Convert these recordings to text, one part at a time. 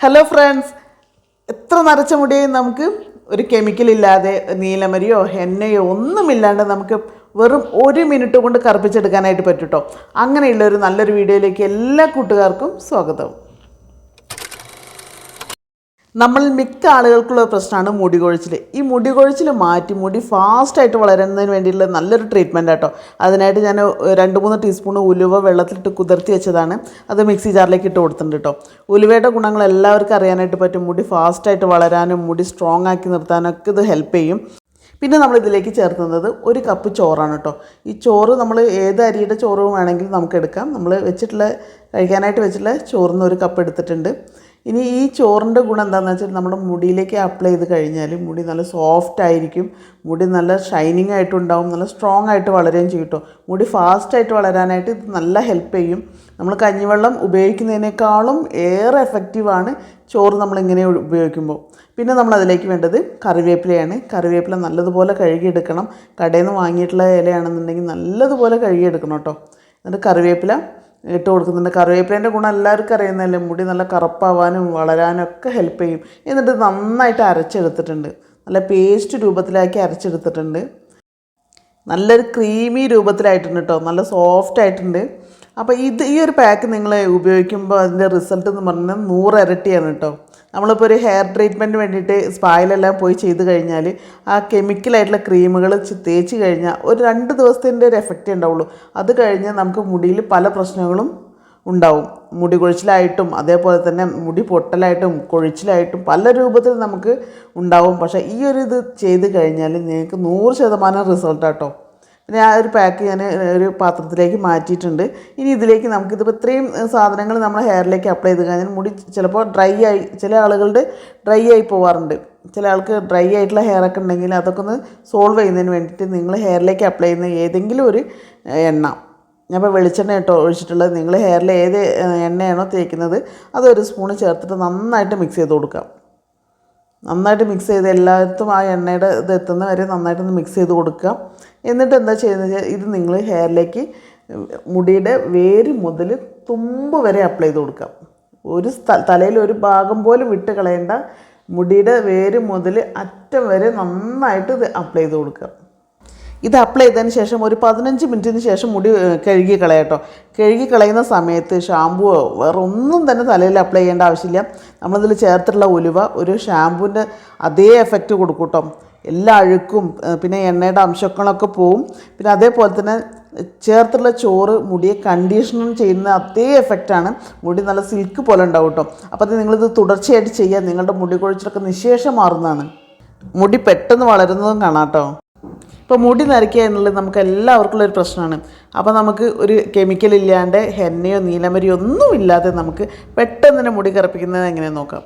Hello friends എത്ര നരച്ച മുടിയും നമുക്ക് ഒരു കെമിക്കൽ ഇല്ലാതെ നീലമരിയോ എണ്ണയോ ഒന്നുമില്ലാണ്ട് നമുക്ക് വെറും ഒരു മിനിറ്റ് കൊണ്ട് കറുപ്പിച്ചെടുക്കാനായിട്ട് പറ്റും കേട്ടോ അങ്ങനെയുള്ള ഒരു നല്ലൊരു വീഡിയോയിലേക്ക് എല്ലാ കൂട്ടുകാർക്കും സ്വാഗതം. നമ്മൾ മിക്ക ആളുകൾക്കുള്ള പ്രശ്നമാണ് മുടി കൊഴിച്ചിൽ ഈ മുടി കൊഴിച്ചിൽ മാറ്റി മുടി ഫാസ്റ്റായിട്ട് വളരുന്നതിന് വേണ്ടിയിട്ടുള്ള നല്ലൊരു ട്രീറ്റ്മെന്റ് കേട്ടോ അതിനായിട്ട് ഞാൻ രണ്ട് മൂന്ന് ടീസ്പൂൺ ഉലുവ വെള്ളത്തിലിട്ട് കുതിർത്തി വെച്ചതാണ്. അത് മിക്സി ജാറിലേക്ക് ഇട്ട് കൊടുത്തിട്ടുണ്ട് കേട്ടോ ഉലുവയുടെ ഗുണങ്ങൾ എല്ലാവർക്കും അറിയാനായിട്ട് പറ്റും. മുടി ഫാസ്റ്റായിട്ട് വളരാനും മുടി സ്ട്രോങ് ആക്കി നിർത്താനൊക്കെ ഇത് ഹെൽപ്പ് ചെയ്യും. പിന്നെ നമ്മൾ ഇതിലേക്ക് ചേർക്കുന്നത് ഒരു കപ്പ് ചോറാണ് കേട്ടോ ഈ ചോറ് നമ്മൾ ഏത് അരിയുടെ ചോറ് വേണമെങ്കിലും നമുക്ക് എടുക്കാം. നമ്മൾ വെച്ചിട്ടുള്ള കഴിക്കാനായിട്ട് വെച്ചിട്ടുള്ള ചോറിൽ നിന്ന് ഒരു കപ്പ് എടുത്തിട്ടുണ്ട്. ഇനി ഈ ചോറിന്റെ ഗുണം എന്താണെന്ന് വെച്ചാൽ നമ്മുടെ മുടിയിലേക്ക് അപ്ലൈ ചെയ്ത് കഴിഞ്ഞാൽ മുടി നല്ല സോഫ്റ്റ് ആയിരിക്കും. മുടി നല്ല ഷൈനിങ് ആയിട്ടുണ്ടാവും നല്ല സ്ട്രോങ് ആയിട്ട് വളരുകയും ചെയ്യും കേട്ടോ മുടി ഫാസ്റ്റായിട്ട് വളരാനായിട്ട് ഇത് നല്ല ഹെൽപ്പ് ചെയ്യും. നമ്മൾ കഞ്ഞിവെള്ളം ഉപയോഗിക്കുന്നതിനേക്കാളും ഏറെ എഫക്റ്റീവാണ് ചോറ് നമ്മളിങ്ങനെ ഉപയോഗിക്കുമ്പോൾ. പിന്നെ നമ്മൾ അതിലേക്ക് വേണ്ടത് കറിവേപ്പിലയാണ്. കറിവേപ്പില നല്ലതുപോലെ കഴുകിയെടുക്കണം. കടയിൽ നിന്ന് വാങ്ങിയിട്ടുള്ള ഇലയാണെന്നുണ്ടെങ്കിൽ നല്ലതുപോലെ കഴുകിയെടുക്കണം കേട്ടോ എന്നിട്ട് കറിവേപ്പില ഇട്ട് കൊടുക്കുന്നുണ്ട്. കറിവേപ്പിലേന്റെ ഗുണം എല്ലാവർക്കും അറിയുന്നതല്ലേ? മുടി നല്ല കറുപ്പാവാനും വളരാനും ഒക്കെ ഹെൽപ്പ് ചെയ്യും. എന്നിട്ട് നന്നായിട്ട് അരച്ചെടുത്തിട്ടുണ്ട്. നല്ല പേസ്റ്റ് രൂപത്തിലാക്കി അരച്ചെടുത്തിട്ടുണ്ട്. നല്ലൊരു ക്രീമി രൂപത്തിലായിട്ടുണ്ട് കേട്ടോ നല്ല സോഫ്റ്റ് ആയിട്ടുണ്ട്. അപ്പോൾ ഇത് ഈ ഒരു പാക്ക് നിങ്ങൾ ഉപയോഗിക്കുമ്പോൾ അതിന്റെ റിസൾട്ട് എന്ന് പറഞ്ഞാൽ നൂറ് ഇരട്ടിയാണ് കേട്ടോ നമ്മളിപ്പോൾ ഒരു ഹെയർ ട്രീറ്റ്മെന്റ് വേണ്ടിയിട്ട് സ്പായിലെല്ലാം പോയി ചെയ്ത് കഴിഞ്ഞാൽ ആ കെമിക്കലായിട്ടുള്ള ക്രീമുകൾ തേച്ച് കഴിഞ്ഞാൽ ഒരു രണ്ട് ദിവസത്തിന്റെ ഒരു എഫക്റ്റ് ഉണ്ടാവുള്ളൂ അത് കഴിഞ്ഞാൽ നമുക്ക് മുടിയിൽ പല പ്രശ്നങ്ങളും ഉണ്ടാവും. മുടി കൊഴിച്ചിലായിട്ടും അതേപോലെ തന്നെ മുടി പൊട്ടലായിട്ടും കൊഴിച്ചിലായിട്ടും പല രൂപത്തിൽ നമുക്ക് ഉണ്ടാവും. പക്ഷേ ഈ ഒരു ഇത് ചെയ്ത് കഴിഞ്ഞാൽ നിങ്ങൾക്ക് നൂറ് ശതമാനം റിസൾട്ടാട്ടോ പിന്നെ ആ ഒരു പാക്ക് ഞാൻ ഒരു പാത്രത്തിലേക്ക് മാറ്റിയിട്ടുണ്ട്. ഇനി ഇതിലേക്ക് നമുക്കിതിപ്പോൾ ഇത്രയും സാധനങ്ങൾ നമ്മൾ ഹെയറിലേക്ക് അപ്ലൈ ചെയ്ത് കഴിഞ്ഞാൽ മുടി ചിലപ്പോൾ ഡ്രൈ ആയി ചില ആളുകളുടെ ഡ്രൈ ആയി പോവാറുണ്ട്. ചില ആൾക്ക് ഡ്രൈ ആയിട്ടുള്ള ഹെയർ ഉണ്ടെങ്കിൽ അതൊക്കെ ഒന്ന് സോൾവ് ചെയ്യുന്നതിന് വേണ്ടിയിട്ട് നിങ്ങൾ ഹെയറിലേക്ക് അപ്ലൈ ചെയ്യുന്ന ഏതെങ്കിലും ഒരു എണ്ണ. ഞാൻ ഇപ്പോൾ വെളിച്ചെണ്ണ ഇട്ടോ ഒഴിച്ചിട്ടുള്ളത്. നിങ്ങൾ ഹെയറിൽ ഏത് എണ്ണയാണോ തേക്കുന്നത് അതൊരു സ്പൂണ് ചേർത്തിട്ട് നന്നായിട്ട് മിക്സ് ചെയ്ത് കൊടുക്കാം നന്നായിട്ട് മിക്സ് ചെയ്ത് എല്ലായിടത്തും ആ എണ്ണയുടെ ഇത് എത്തുന്ന വരെ നന്നായിട്ടൊന്ന് മിക്സ് ചെയ്ത് കൊടുക്കുക. എന്നിട്ട് എന്താ ചെയ്യുന്നത് ഇത് നിങ്ങൾ ഹെയറിലേക്ക് മുടിയുടെ വേര് മുതൽ തുമ്പ് വരെ അപ്ലൈ ചെയ്ത് കൊടുക്കാം ഒരു തലയിൽ ഒരു ഭാഗം പോലും വിട്ട് കളയേണ്ട. മുടിയുടെ വേര് മുതൽ അറ്റം വരെ നന്നായിട്ട് ഇത് അപ്ലൈ ചെയ്ത് കൊടുക്കുക. ഇത് അപ്ലൈ ചെയ്തതിന് ശേഷം ഒരു പതിനഞ്ച് മിനിറ്റിന് ശേഷം മുടി കഴുകി കളയട്ടോ കഴുകി കളയുന്ന സമയത്ത് ഷാമ്പുവോ വേറെ ഒന്നും തന്നെ തലയിൽ അപ്ലൈ ചെയ്യേണ്ട ആവശ്യമില്ല. നമ്മളിതിൽ ചേർത്തിട്ടുള്ള ഉലുവ ഒരു ഷാമ്പുവിന്റെ അതേ എഫക്റ്റ് കൊടുക്കും കേട്ടോ എല്ലാ അഴുക്കും പിന്നെ എണ്ണയുടെ അംശങ്ങളൊക്കെ പോവും. പിന്നെ അതേപോലെ തന്നെ ചേർത്തുള്ള ചോറ് മുടിയെ കണ്ടീഷണർ ചെയ്യുന്ന അതേ എഫക്റ്റാണ് മുടി നല്ല സിൽക്ക് പോലെ ഉണ്ടാവും കേട്ടോ അപ്പോൾ അത് നിങ്ങളിത് തുടർച്ചയായിട്ട് ചെയ്യുക നിങ്ങളുടെ മുടി കൊഴിച്ചിലൊക്കെ നിശേഷം മാറുന്നതാണ്. മുടി പെട്ടെന്ന് വളരുന്നതും കാണാം കേട്ടോ ഇപ്പോൾ മുടി നരയ്ക്കുക എന്നുള്ളത് നമുക്ക് എല്ലാവർക്കും ഉള്ള ഒരു പ്രശ്നമാണ്. അപ്പോൾ നമുക്ക് ഒരു കെമിക്കൽ ഇല്ലാണ്ട് ഹെന്നയോ നീലമരിയോ ഒന്നും ഇല്ലാതെ നമുക്ക് പെട്ടെന്ന് തന്നെ മുടി കറുപ്പിക്കുന്നത് എങ്ങനെയാണ് നോക്കാം.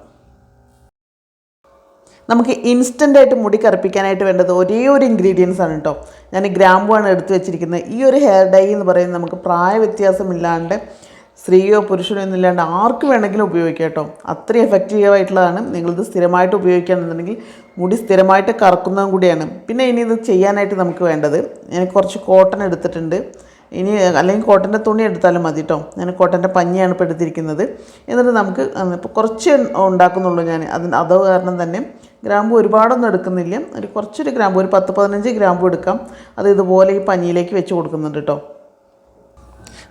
നമുക്ക് ഇൻസ്റ്റന്റായിട്ട് മുടി കറുപ്പിക്കാനായിട്ട് വേണ്ടത് ഒരേ ഒരു ഇൻഗ്രീഡിയൻസ് ആണ് കേട്ടോ ഞാൻ ഗ്രാമ്പുവാണ് എടുത്തു വെച്ചിരിക്കുന്നത്. ഈ ഒരു ഹെയർ ഡൈ എന്ന് പറയുന്നത് നമുക്ക് പ്രായ വ്യത്യാസമില്ലാണ്ട് സ്ത്രീയോ പുരുഷനോ എന്നില്ലാണ്ട് ആർക്ക് വേണമെങ്കിലും ഉപയോഗിക്കാം കേട്ടോ അത്രയും എഫക്റ്റീവായിട്ടുള്ളതാണ് നിങ്ങളിത് സ്ഥിരമായിട്ട് ഉപയോഗിക്കുകയാണെന്നുണ്ടെങ്കിൽ മുടി സ്ഥിരമായിട്ട് കറക്കുന്നതും കൂടിയാണ്. പിന്നെ ഇനി ഇത് ചെയ്യാനായിട്ട് നമുക്ക് വേണ്ടത് ഞാൻ കുറച്ച് കോട്ടൺ എടുത്തിട്ടുണ്ട്. ഇനി അല്ലെങ്കിൽ കോട്ടന്റെ തുണി എടുത്താലും മതി കേട്ടോ ഞാൻ കോട്ടന്റെ പഞ്ഞിയാണ് ഇപ്പോൾ എടുത്തിരിക്കുന്നത്. എന്നിട്ട് നമുക്ക് ഇപ്പോൾ കുറച്ച് ഉണ്ടാക്കുന്നുള്ളൂ ഞാൻ. അതിന് അത് കാരണം തന്നെ ഗ്രാമ്പു ഒരുപാടൊന്നും എടുക്കുന്നില്ല. ഒരു കുറച്ചൊരു ഗ്രാമ്പു ഒരു പത്ത് പതിനഞ്ച് ഗ്രാമ്പു എടുക്കാം. അത് ഇതുപോലെ ഈ പഞ്ഞിയിലേക്ക് വെച്ച് കൊടുക്കുന്നുണ്ട് കേട്ടോ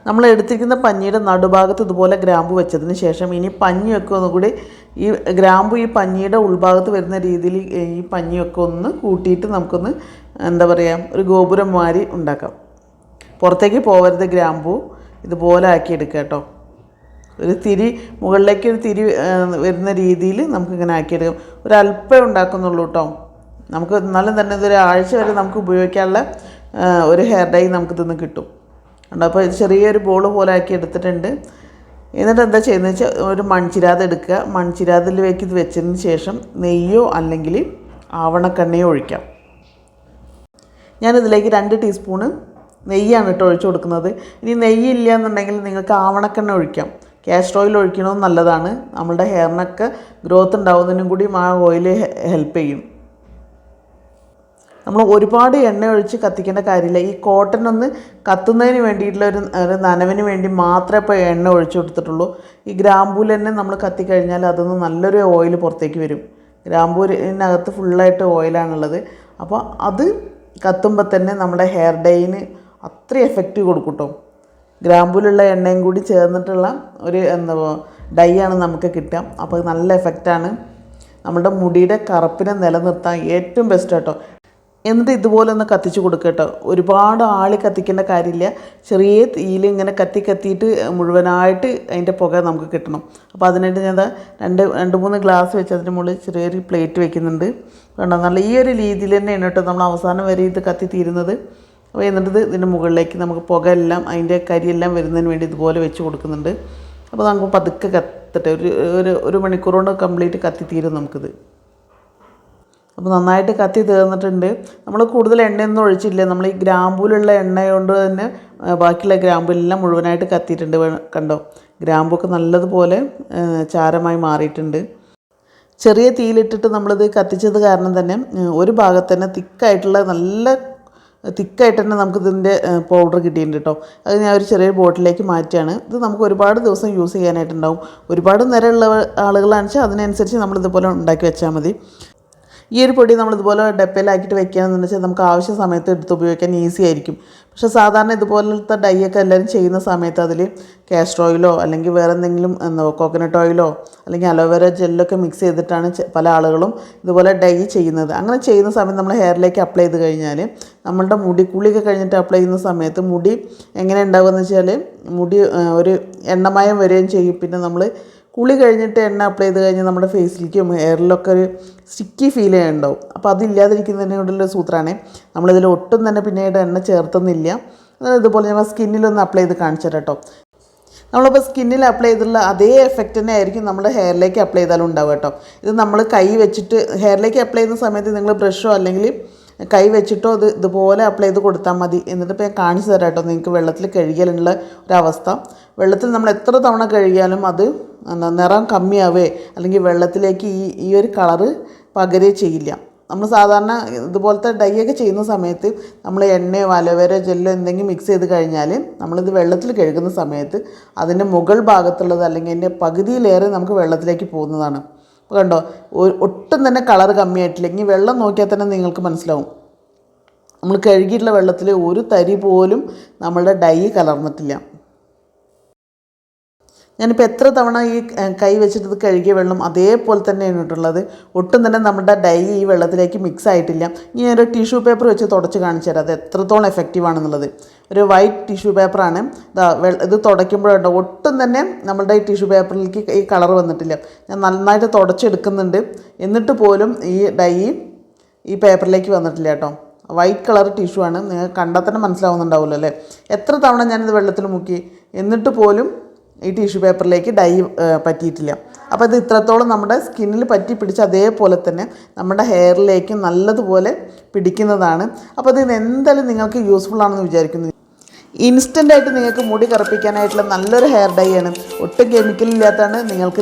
നമ്മൾ എടുത്തിരിക്കുന്ന പഞ്ഞിയുടെ നടുഭാഗത്ത് ഇതുപോലെ ഗ്രാമ്പു വെച്ചതിന് ശേഷം ഇനി പഞ്ഞിയൊക്കെ ഒന്നുകൂടി ഈ ഗ്രാമ്പു ഈ പഞ്ഞിയുടെ ഉൾഭാഗത്ത് വരുന്ന രീതിയിൽ ഈ പഞ്ഞിയൊക്കെ ഒന്ന് കൂട്ടിയിട്ട് നമുക്കൊന്ന് എന്താ പറയുക ഒരു ഗോപുരം മാതിരി ഉണ്ടാക്കാം. പുറത്തേക്ക് പോകരുത് ഗ്രാമ്പു ഇതുപോലെ ആക്കിയെടുക്കുക കേട്ടോ. ഒരു തിരി മുകളിലേക്ക് ഒരു തിരി വരുന്ന രീതിയിൽ നമുക്കിങ്ങനെ ആക്കിയെടുക്കാം. ഒരു അല്പം ഉണ്ടാക്കുന്നുള്ളൂ കേട്ടോ. നമുക്ക് എന്നാലും തന്നെ ഇതൊരാഴ്ച വരെ നമുക്ക് ഉപയോഗിക്കാനുള്ള ഒരു ഹെയർ ഡൈ നമുക്കിതൊന്ന് കിട്ടും. ഉണ്ട് അപ്പോൾ ഇത് ചെറിയൊരു ബോൾ പോലെ ആക്കി എടുത്തിട്ടുണ്ട്. എന്നിട്ട് എന്താ ചെയ്യുന്നത് വെച്ചാൽ ഒരു മൺചിരാത് എടുക്കുക. മൺചിരാതിലേക്ക് ഇത് വെച്ചതിന് ശേഷം നെയ്യോ അല്ലെങ്കിൽ ആവണക്കെണ്ണയോ ഒഴിക്കാം. ഞാനിതിലേക്ക് രണ്ട് ടീസ്പൂണ് നെയ്യാണ് കേട്ടോ ഒഴിച്ചു കൊടുക്കുന്നത്. ഇനി നെയ്യ് ഇല്ല എന്നുണ്ടെങ്കിൽ നിങ്ങൾക്ക് ആവണക്കെണ്ണ ഒഴിക്കാം. കാസ്റ്റർ ഓയിൽ ഒഴിക്കണമെന്ന് നല്ലതാണ്. നമ്മളുടെ ഹെയറിനൊക്കെ ഗ്രോത്ത് ഉണ്ടാവുന്നതിനും കൂടി ആ ഓയിൽ ഹെൽപ്പ് ചെയ്യും. നമ്മൾ ഒരുപാട് എണ്ണ ഒഴിച്ച് കത്തിക്കേണ്ട കാര്യമില്ല. ഈ കോട്ടൺ ഒന്ന് കത്തുന്നതിന് വേണ്ടിയിട്ടുള്ള ഒരു നനവിന് വേണ്ടി മാത്രമേ ഇപ്പോൾ എണ്ണ ഒഴിച്ചു കൊടുത്തിട്ടുള്ളൂ. ഈ ഗ്രാമ്പൂൽ തന്നെ നമ്മൾ കത്തിക്കഴിഞ്ഞാൽ അതൊന്ന് നല്ലൊരു ഓയിൽ പുറത്തേക്ക് വരും. ഗ്രാമ്പൂരിനകത്ത് ഫുള്ളായിട്ട് ഓയിലാണുള്ളത് അപ്പോൾ അത് കത്തുമ്പോൾ തന്നെ നമ്മുടെ ഹെയർ ഡൈന് അത്ര എഫക്റ്റ് കൊടുക്കും കേട്ടോ ഗ്രാമ്പൂലുള്ള എണ്ണയും കൂടി ചേർന്നിട്ടുള്ള ഒരു എന്താ ഡൈ ആണ് നമുക്ക് കിട്ടുക. അപ്പോൾ നല്ല എഫക്റ്റാണ് നമ്മുടെ മുടിയുടെ കറുപ്പിനെ നിലനിർത്താൻ ഏറ്റവും ബെസ്റ്റ് കേട്ടോ എന്നിട്ട് ഇതുപോലെ ഒന്ന് കത്തിച്ച് കൊടുക്കട്ടെ? ഒരുപാട് ആളി കത്തിക്കേണ്ട കാര്യമില്ല. ചെറിയ തീയിൽ ഇങ്ങനെ കത്തി കത്തിയിട്ട് മുഴുവനായിട്ട് അതിന്റെ പുക നമുക്ക് കിട്ടണം. അപ്പോൾ അതിനായിട്ട് ഞാൻ രണ്ട് രണ്ട് മൂന്ന് ഗ്ലാസ് വെച്ച് അതിന്റെ മുകളിൽ ചെറിയൊരു പ്ലേറ്റ് വെക്കുന്നുണ്ട്. വേണ്ട നല്ല ഈ ഒരു രീതിയിൽ തന്നെയാണ് കേട്ടോ നമ്മൾ അവസാനം വരെ ഇത് കത്തി തീരുന്നത്. അപ്പോൾ എന്നിട്ട് ഇത് ഇതിന്റെ മുകളിലേക്ക് നമുക്ക് പുക എല്ലാം അതിന്റെ കരിയെല്ലാം വരുന്നതിന് വേണ്ടി ഇതുപോലെ വെച്ച് കൊടുക്കുന്നുണ്ട്. അപ്പോൾ നമുക്ക് പതുക്കെ കത്തട്ടെ ഒരു ഒരു ഒരു കംപ്ലീറ്റ് കത്തി തീരും നമുക്കിത്. അപ്പോൾ നന്നായിട്ട് കത്തി തീർന്നിട്ടുണ്ട്. നമ്മൾ കൂടുതൽ എണ്ണയൊന്നും ഒഴിച്ചില്ല. നമ്മൾ ഈ ഗ്രാമ്പൂലുള്ള എണ്ണ കൊണ്ട് തന്നെ ബാക്കിയുള്ള ഗ്രാമ്പൂലെല്ലാം മുഴുവനായിട്ട് കത്തിയിട്ടുണ്ട് കണ്ടോ? ഗ്രാമ്പൊക്കെ നല്ലതുപോലെ ചാരമായി മാറിയിട്ടുണ്ട്. ചെറിയ തീയിലിട്ടിട്ട് നമ്മളിത് കത്തിച്ചത് കാരണം തന്നെ ഒരു ഭാഗത്ത് തന്നെ തിക്കായിട്ടുള്ള നല്ല തിക്കായിട്ട് തന്നെ നമുക്കിതിന്റെ പൗഡർ കിട്ടിയിട്ടുണ്ട് കേട്ടോ. അത് ഞാൻ ഒരു ചെറിയ ബോട്ടിലേക്ക് മാറ്റിയാണ്. ഇത് നമുക്ക് ഒരുപാട് ദിവസം യൂസ് ചെയ്യാനായിട്ടുണ്ടാവും. ഒരുപാട് നേരമുള്ള ആളുകളാണെന്ന് വെച്ചാൽ അതിനനുസരിച്ച് നമ്മളിതുപോലെ ഉണ്ടാക്കി വെച്ചാൽ മതി. ഈ ഒരു പൊടി നമ്മൾ ഇതുപോലെ ഡപ്പയിലാക്കിയിട്ട് വെക്കുകയാണെന്ന് വെച്ചാൽ നമുക്ക് ആവശ്യ സമയത്ത് എടുത്ത് ഉപയോഗിക്കാൻ ഈസി ആയിരിക്കും. പക്ഷേ സാധാരണ ഇതുപോലത്തെ ഡൈ ഒക്കെ എല്ലാവരും ചെയ്യുന്ന സമയത്ത് അതിൽ കാസ്റ്റർ ഓയിലോ അല്ലെങ്കിൽ വേറെ എന്തെങ്കിലും എന്തോ കോക്കനട്ട് ഓയിലോ അല്ലെങ്കിൽ അലോവേര ജെല്ലൊക്കെ മിക്സ് ചെയ്തിട്ടാണ് പല ആളുകളും ഇതുപോലെ ഡൈ ചെയ്യുന്നത്. അങ്ങനെ ചെയ്യുന്ന സമയത്ത് നമ്മൾ ഹെയറിലേക്ക് അപ്ലൈ ചെയ്ത് കഴിഞ്ഞാൽ നമ്മളുടെ മുടി കുളിയൊക്കെ കഴിഞ്ഞിട്ട് അപ്ലൈ ചെയ്യുന്ന സമയത്ത് മുടി എങ്ങനെ ഉണ്ടാകുമെന്ന് വെച്ചാൽ മുടി ഒരു എണ്ണമയം വരികയും ചെയ്യും. പിന്നെ നമ്മൾ കുളി കഴിഞ്ഞിട്ട് എണ്ണ അപ്ലൈ ചെയ്ത് കഴിഞ്ഞാൽ നമ്മുടെ ഫേസിലേക്കും ഹെയറിലൊക്കെ ഒരു സ്റ്റിക്കി ഫീൽ ചെയ്യുന്നുണ്ടാവും അപ്പോൾ അതില്ലാതിരിക്കുന്നതിനെ കൊണ്ടുള്ള സൂത്രമാണ് നമ്മളിതിൽ ഒട്ടും തന്നെ പിന്നീട് എണ്ണ ചേർത്തുന്നില്ല ഇതുപോലെ നമ്മൾ സ്കിന്നിലൊന്ന് അപ്ലൈ ചെയ്ത് കാണിച്ചു തരാം കേട്ടോ നമ്മളിപ്പോൾ സ്കിന്നിൽ അപ്ലൈ ചെയ്തിട്ടുള്ള അതേ എഫക്റ്റ് തന്നെ ആയിരിക്കും നമ്മൾ ഹെയറിലേക്ക് അപ്ലൈ ചെയ്താലും ഉണ്ടാവുക കേട്ടോ ഇത് നമ്മൾ കൈ വെച്ചിട്ട് ഹെയറിലേക്ക് അപ്ലൈ ചെയ്യുന്ന സമയത്ത് നിങ്ങൾ ബ്രഷോ അല്ലെങ്കിൽ കൈ വെച്ചിട്ടോ ഇത് ഇതുപോലെ അപ്ലൈ ചെയ്ത് കൊടുത്താൽ മതി. എന്നിട്ട് ഇപ്പോൾ ഞാൻ കാണിച്ചു തരാം കേട്ടോ നിങ്ങൾക്ക് വെള്ളത്തിൽ കഴുകിയാലുള്ള ഒരവസ്ഥ. വെള്ളത്തിൽ നമ്മൾ എത്ര തവണ കഴുകിയാലും അത് നിറം കമ്മിയാവേ അല്ലെങ്കിൽ വെള്ളത്തിലേക്ക് ഈ ഈ ഒരു കളറ് പകരുകയോ ചെയ്യില്ല. നമ്മൾ സാധാരണ ഇതുപോലത്തെ ഡൈ ഒക്കെ ചെയ്യുന്ന സമയത്ത് നമ്മൾ എണ്ണയോ അലോവേരോ ജെല്ലോ എന്തെങ്കിലും മിക്സ് ചെയ്ത് കഴിഞ്ഞാൽ നമ്മളിത് വെള്ളത്തിൽ കഴുകുന്ന സമയത്ത് അതിന്റെ മുകൾ ഭാഗത്തുള്ളത് അല്ലെങ്കിൽ അതിന്റെ പകുതിയിലേറെ നമുക്ക് വെള്ളത്തിലേക്ക് പോകുന്നതാണ്. അപ്പോൾ കണ്ടോ ഒട്ടും തന്നെ കളർ കമ്മിയായിട്ടില്ല. ഇനി വെള്ളം നോക്കിയാൽ തന്നെ നിങ്ങൾക്ക് മനസ്സിലാവും. നമ്മൾ കഴുകിയിട്ടുള്ള വെള്ളത്തിൽ ഒരു തരി പോലും നമ്മളുടെ ഡൈ കലർന്നിട്ടില്ല. ഞാനിപ്പോൾ എത്ര തവണ ഈ കൈ വെച്ചിട്ട് കഴുകിയ വെള്ളം അതേപോലെ തന്നെ ഇട്ടുള്ളത് ഒട്ടും തന്നെ നമ്മുടെ ഡൈ ഈ വെള്ളത്തിലേക്ക് മിക്സ് ആയിട്ടില്ല. ഇനി ഒരു ടിഷ്യൂ പേപ്പർ വെച്ച് തുടച്ച് കാണിച്ചു തരാം. അത് എത്രത്തോളം എഫക്റ്റീവ് ആണെന്നുള്ളത്. ഒരു വൈറ്റ് ടിഷ്യൂ പേപ്പറാണ് ഇതാ തുടയ്ക്കുമ്പോഴുണ്ടോ ഒട്ടും തന്നെ നമ്മളുടെ ഈ ടിഷ്യൂ പേപ്പറിലേക്ക് ഈ കളർ വന്നിട്ടില്ല. ഞാൻ നന്നായിട്ട് തുടച്ചെടുക്കുന്നുണ്ട്. എന്നിട്ട് പോലും ഈ ഡൈ ഈ പേപ്പറിലേക്ക് വന്നിട്ടില്ല കേട്ടോ വൈറ്റ് കളർ ടിഷ്യൂ ആണ്. നിങ്ങൾ കണ്ടാൽ തന്നെ മനസ്സിലാവുന്നുണ്ടാവുമല്ലോ അല്ലേ? എത്ര തവണ ഞാനിത് വെള്ളത്തിൽ മുക്കി? എന്നിട്ട് പോലും ഈ ടിഷ്യൂ പേപ്പറിലേക്ക് ഡൈ പറ്റിയിട്ടില്ല. അപ്പോൾ അത് ഇത്രത്തോളം നമ്മുടെ സ്കിന്നിൽ പറ്റി പിടിച്ച് അതേപോലെ തന്നെ നമ്മുടെ ഹെയറിലേക്കും നല്ലതുപോലെ പിടിക്കുന്നതാണ്. അപ്പോൾ ഇത് എന്തായാലും നിങ്ങൾക്ക് യൂസ്ഫുൾ ആണെന്ന് വിചാരിക്കുന്നു. ഇൻസ്റ്റന്റായിട്ട് നിങ്ങൾക്ക് മുടി കറുപ്പിക്കാനായിട്ടുള്ള നല്ലൊരു ഹെയർ ഡൈ ആണ്. ഒട്ടും കെമിക്കൽ ഇല്ലാത്തതാണ് നിങ്ങൾക്ക്